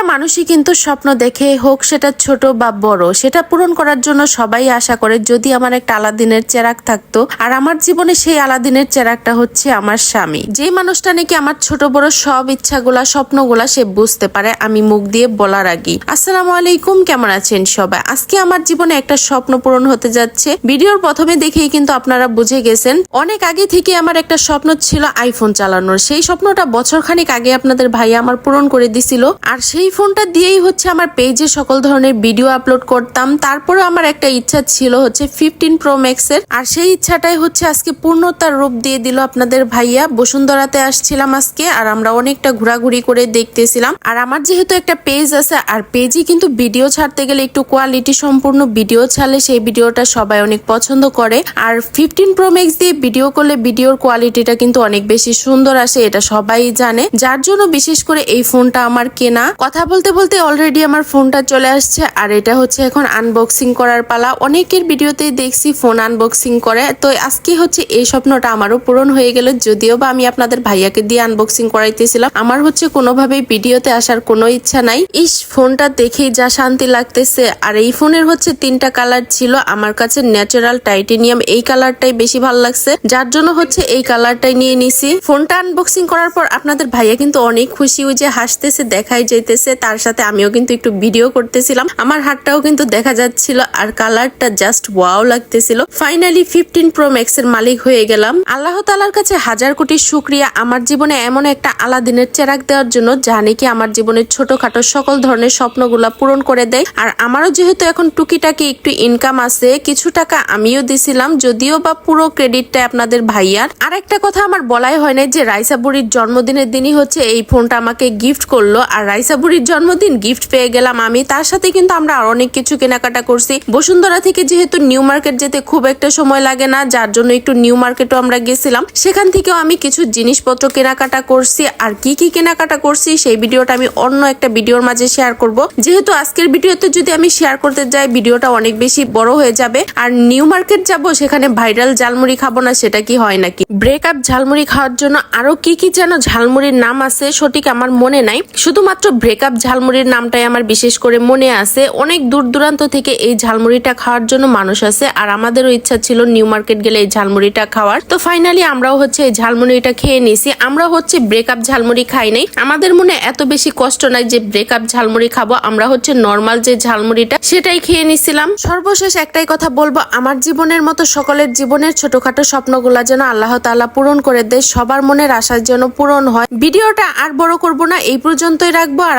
প্রত্যেকটা মানুষই কিন্তু স্বপ্ন দেখে হোক সেটা ছোট বা বড়, সেটা পূরণ করার জন্য সবাই আশা করে যদি আমার একটা আলাদিনের চেরাক থাকতো। আর আমার জীবনে সেই আলাদিনের চেরাকটা হচ্ছে আমার স্বামী। যে মানুষটা নাকি আমার ছোট বড় সব ইচ্ছাগুলা, স্বপ্নগুলা সে বুঝতে পারে, আমি মুখ দিয়ে বলার আগেই আসসালামু আলাইকুম, কেমন আছেন সবাই? আজকে আমার জীবনে একটা স্বপ্ন পূরণ হতে যাচ্ছে। ভিডিওর প্রথমে দেখেই কিন্তু আপনারা বুঝে গেছেন, অনেক আগে থেকে আমার একটা স্বপ্ন ছিল আইফোন চালানোর। সেই স্বপ্নটা বছর খানিক আগে আপনাদের ভাই আমার পূরণ করে দিছিল। আর সেই ফোনটা দিয়েই হচ্ছে আমার পেজে সকল ধরনের ভিডিও আপলোড করতাম। তারপরে আমার একটা ইচ্ছা ছিল হচ্ছে ফিফটিন প্রো ম্যাক্স এর আর সেই ইচ্ছাটাই হচ্ছে আজকে পূর্ণতার রূপ দিয়ে দিল আপনাদের ভাইয়া। বসুন্ধরাতে আসছিলাম আজকে আর আমরা অনেকটা ঘোরাঘুরি করে দেখতেছিলাম। আর আমার যেহেতু একটা পেজ আছে, আর পেজই কিন্তু ভিডিও ছাড়তে গেলে একটু কোয়ালিটি সম্পূর্ণ ভিডিও ছাড়লে সেই ভিডিওটা সবাই অনেক পছন্দ করে। আর ফিফটিন প্রো ম্যাক্স দিয়ে ভিডিও করলে ভিডিওর কোয়ালিটিটা কিন্তু অনেক বেশি সুন্দর আসে, এটা সবাই জানে। যার জন্য বিশেষ করে এই ফোনটা আমার কেনা। কথা বলতে বলতে অলরেডি আমার ফোনটা চলে আসছে, আর এটা হচ্ছে এখন আনবক্সিং করার পালা। অনেকের ভিডিওতেই দেখছি ফোন আনবক্সিং করে। তো আজকে হচ্ছে এই স্বপ্নটা আমারও পূরণ হয়ে গেল, যদিও বা আমি আপনাদের ভাইয়াকে দিয়ে আনবক্সিং করাইতেছিলাম। আমার হচ্ছে কোনোভাবেই ভিডিওতে আসার কোনো ইচ্ছা নাই। ইস ফোনটা দেখেই যা শান্তি লাগতেছে। আর এই ফোনের হচ্ছে তিনটা কালার ছিল, আমার কাছে ন্যাচারাল টাইটেনিয়াম এই কালারটাই বেশি ভালো লাগছে। যার জন্য হচ্ছে এই কালারটাই নিয়ে নিছি। ফোনটা আনবক্সিং করার পর আপনাদের ভাইয়া কিন্তু অনেক খুশি, ওই যে হাসতেছে, দেখাই যাইতেছে তার সাথে আমিও কিন্তু একটু ভিডিও করতেছিলাম। আমার হাতটাও কিন্তু দেখা যাচ্ছিল আর কালারটা জাস্ট ওয়াও লাগতেছিল। ফাইনালি ফিফটিন প্রো ম্যাক্স এর মালিক হয়ে গেলাম। আল্লাহ তালার কাছে হাজার কোটি শুক্রিয়া। আমার জীবনে এমন একটা আলাদিনের চেরাক দেওয়ার জন্য, যা নাকি আমার জীবনের ছোটখাটো সকল ধরনের স্বপ্নগুলা পূরণ করে দেয়। আর আমারও যেহেতু এখন টুকিটাকি একটু ইনকাম আছে, কিছু টাকা আমিও দিছিলাম, যদিও বা পুরো ক্রেডিটটা আপনাদের ভাইয়ার। আর একটা কথা আমার বলাই হয় নাই যে রাইসা বুড়ির জন্মদিনের দিনই হচ্ছে, এই ফোনটা আমাকে গিফট করল। আর রাইসা বুড়ির জন্মদিন গিফট পেয়ে গেলাম আমি। তার সাথে কিন্তু আমরা আর অনেক কিছু কেনাকাটা করছি। বসুন্ধরা থেকে যেহেতু নিউ মার্কেট যেতে খুব একটা সময় লাগে না, যার জন্য একটু নিউ মার্কেটও আমরা গেছিলাম। সেখান থেকেও আমি কিছু জিনিসপত্র কেনাকাটা করছি। আর কি কি কেনাকাটা করছি সেই ভিডিওটা আমি অন্য একটা ভিডিওর মাঝে শেয়ার করব। যেহেতু আজকের ভিডিওতে যদি আমি শেয়ার করতে যাই, ভিডিওটা অনেক বেশি বড় হয়ে যাবে। আর নিউ মার্কেট যাব, সেখানে ভাইরাল ঝালমুড়ি খাব না, সেটা কি হয় নাকি? ব্রেকআপ ঝালমুড়ি খাওয়ার জন্য আরও কি কি যেন ঝালমুড়ির নাম আছে, সঠিক আমার মনে নাই। শুধুমাত্র ব্রেকআপ ঝালমুড়ির নামটাই আমার বিশেষ করে মনে আছে। অনেক দূর দূরান্ত থেকে এই ঝালমুড়িটা খাওয়ার জন্য মানুষ আছে আর আমাদেরও ইচ্ছা ছিল নিউ মার্কেট গেলে এই ঝালমুড়িটা খাওয়ার। তো ফাইনালি আমরাও হচ্ছে এই ঝালমুড়িটা খেয়ে নিছি। আমরা হচ্ছে ব্রেকআপ ঝালমুড়ি খাই নাই। আমাদের মনে এত বেশি কষ্ট নাই যে ব্রেকআপ ঝালমুড়ি খাব। আমরা হচ্ছে নর্মাল যে ঝালমুড়িটা, সেটাই খেয়ে নিছিলাম। সর্বশেষ একটাই কথা বলব, আমার জীবনের মতো সকলের জীবনের ছোটখাটো স্বপ্নগুলা যেন আল্লাহ তাআলা পূরণ করে দেয়, সবার মনের আশার যেন পূরণ হয়। ভিডিওটা আর বড় করব না, এই পর্যন্তই রাখব, আর